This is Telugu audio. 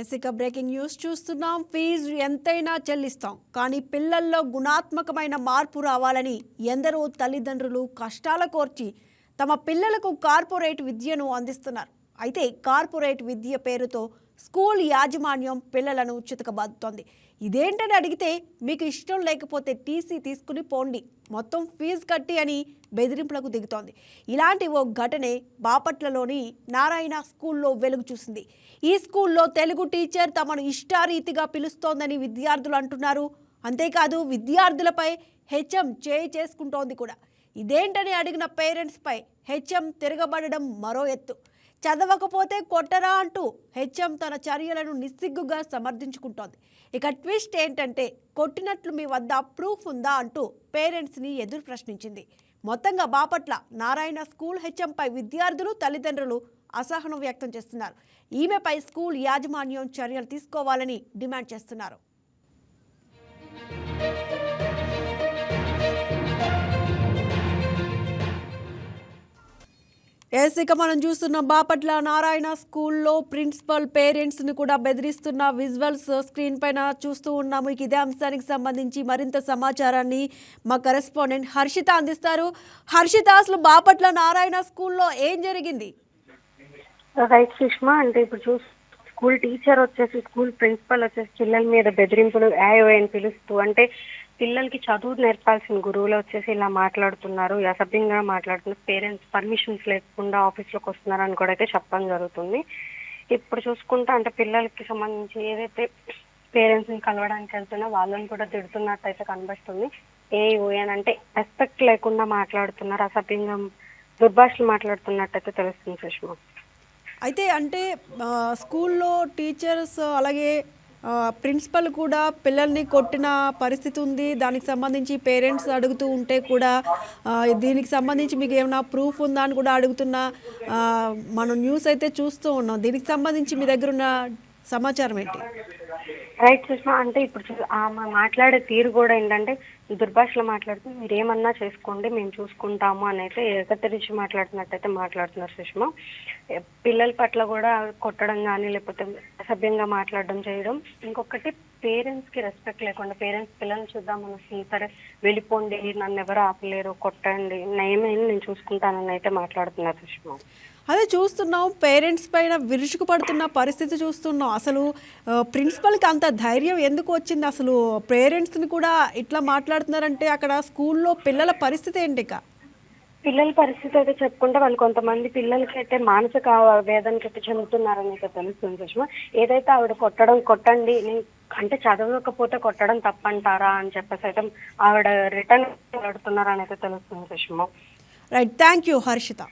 ఎసిక బ్రేకింగ్ న్యూస్ చూస్తున్నాం. ఫీజు ఎంతైనా చెల్లిస్తాం. కానీ పిల్లల్లో గుణాత్మకమైన మార్పు రావాలని ఎందరో తల్లిదండ్రులు కష్టాల కోర్చి తమ పిల్లలకు కార్పొరేట్ విద్యను అందిస్తున్నారు. అయితే కార్పొరేట్ విద్య పేరుతో స్కూల్ యాజమాన్యం పిల్లలను చితకబాదుతోంది. ఇదేంటని అడిగితే మీకు ఇష్టం లేకపోతే టీసీ తీసుకుని పోండి. మొత్తం ఫీజు కట్టి అని బెదిరింపులకు దిగుతోంది. ఇలాంటి ఓ ఘటనే బాపట్లలోని నారాయణ స్కూల్లో వెలుగు చూసింది. ఈ స్కూల్లో తెలుగు టీచర్ తమను ఇష్టారీతిగా పిలుస్తోందని విద్యార్థులు అంటున్నారు. అంతేకాదు విద్యార్థులపై హెచ్ఎం చేయి చేసుకుంటోంది కూడా. ఇదేంటని అడిగిన పేరెంట్స్పై హెచ్ఎం తిరగబడడం మరో ఎత్తు. చదవకపోతే కొట్టరా అంటూ హెచ్ఎం తన చర్యలను నిస్సిగ్గుగా సమర్థించుకుంటోంది. ఇక ట్విస్ట్ ఏంటంటే కొట్టినట్లు మీ వద్ద ప్రూఫ్ ఉందా అంటూ పేరెంట్స్ని ఎదురు ప్రశ్నించింది. మొత్తంగా బాపట్ల నారాయణ స్కూల్ హెచ్ఎంపై విద్యార్థులు తల్లిదండ్రులు అసహనం వ్యక్తం చేస్తున్నారు. ఈమెపై స్కూల్ యాజమాన్యం చర్యలు తీసుకోవాలని డిమాండ్ చేస్తున్నారు. ఎస్ ఇక మనం చూస్తున్నాం బాపట్ల నారాయణ స్కూల్లో ప్రిన్సిపల్ పేరెంట్స్ని కూడా బెదిరిస్తున్న విజువల్స్ స్క్రీన్ పైన చూస్తూ ఉన్నాము. ఇక ఇదే అంశానికి సంబంధించి మరింత సమాచారాన్ని మా కరెస్పాండెంట్ హర్షిత అందిస్తారు. హర్షిత అసలు బాపట్ల నారాయణ స్కూల్లో ఏం జరిగింది? రైట్ సుష్మా అంటే ఇప్పుడు చూ స్కూల్ టీచర్ వచ్చేసి స్కూల్ ప్రిన్సిపల్ వచ్చేసి పిల్లల మీద బెదిరింపులు యాయో అని పిలుస్తూ అంటే పిల్లలకి చదువు నేర్పాల్సిన గురువులు వచ్చేసి ఇలా మాట్లాడుతున్నారు అసభ్యంగా మాట్లాడుతున్నారు పేరెంట్స్ పర్మిషన్స్ లేకుండా ఆఫీస్లోకి వస్తున్నారని కూడా అయితే చెప్పడం జరుగుతుంది. ఇప్పుడు చూసుకుంటే అంటే పిల్లలకి సంబంధించి ఏదైతే పేరెంట్స్ని కలవడానికి వెళ్తున్నా వాళ్ళని కూడా తిడుతున్నట్టు అయితే కనిపిస్తుంది. ఏ అని అంటే రెస్పెక్ట్ లేకుండా మాట్లాడుతున్నారు అసభ్యంగా దుర్భాషలు మాట్లాడుతున్నట్టయితే తెలుస్తుంది సుష్మా. అయితే అంటే స్కూల్లో టీచర్స్ అలాగే ప్రిన్సిపల్ కూడా పిల్లల్ని కొట్టిన పరిస్థితి ఉంది. దానికి సంబంధించి పేరెంట్స్ అడుగుతూ ఉంటే కూడా దీనికి సంబంధించి మీకు ఏమైనా ప్రూఫ్ ఉందా అని కూడా అడుగుతున్న. మనం న్యూస్ అయితే చూస్తూ ఉన్నాం. దీనికి సంబంధించి మీ దగ్గర ఉన్న సమాచారం ఏంటి? రైట్ సుష్మా అంటే ఇప్పుడు ఆమె మాట్లాడే తీరు కూడా ఏంటంటే దుర్భాషలో మాట్లాడుతూ మీరు ఏమన్నా చేసుకోండి మేము చూసుకుంటాము అని అయితే ఏకతరించి మాట్లాడినట్టయితే మాట్లాడుతున్నారు సుష్మా. పిల్లల పట్ల కూడా కొట్టడం కానీ లేకపోతే సభ్యంగా మాట్లాడడం చేయడం ఇంకొకటి పేరెంట్స్కి రెస్పెక్ట్ లేకుండా పేరెంట్స్ పిల్లల్ని చూద్దాం అనేసి సరే వెళ్ళిపోండి నన్ను ఎవరు ఆపలేరు కొట్టండి నేమైనా నేను చూసుకుంటానని అయితే మాట్లాడుతున్నారు సుష్మా. అదే చూస్తున్నాం పేరెంట్స్ పైన విరుచుకు పడుతున్న పరిస్థితి చూస్తున్నాం. అసలు ప్రిన్సిపల్కి అంత ధైర్యం ఎందుకు వచ్చింది? అసలు పేరెంట్స్ని కూడా ఇట్లా మాట్లాడుతున్నారంటే అక్కడ స్కూల్లో పిల్లల పరిస్థితి ఏంటి ఇక? పిల్లల పరిస్థితి అయితే చెప్పుకుంటే వాళ్ళు కొంతమంది పిల్లలకి అయితే మానసిక వేదనకి అయితే చెందుతున్నారని అయితే తెలుస్తుంది సుష్మా. ఏదైతే ఆవిడ కొట్టడం కొట్టండి అంటే చదవకపోతే కొట్టడం తప్పంటారా? అని చెప్పేసి అయితే ఆవిడ రిటర్న్ పెడుతున్నారని అయితే తెలుస్తుంది Sushma. Right thank you Harshita.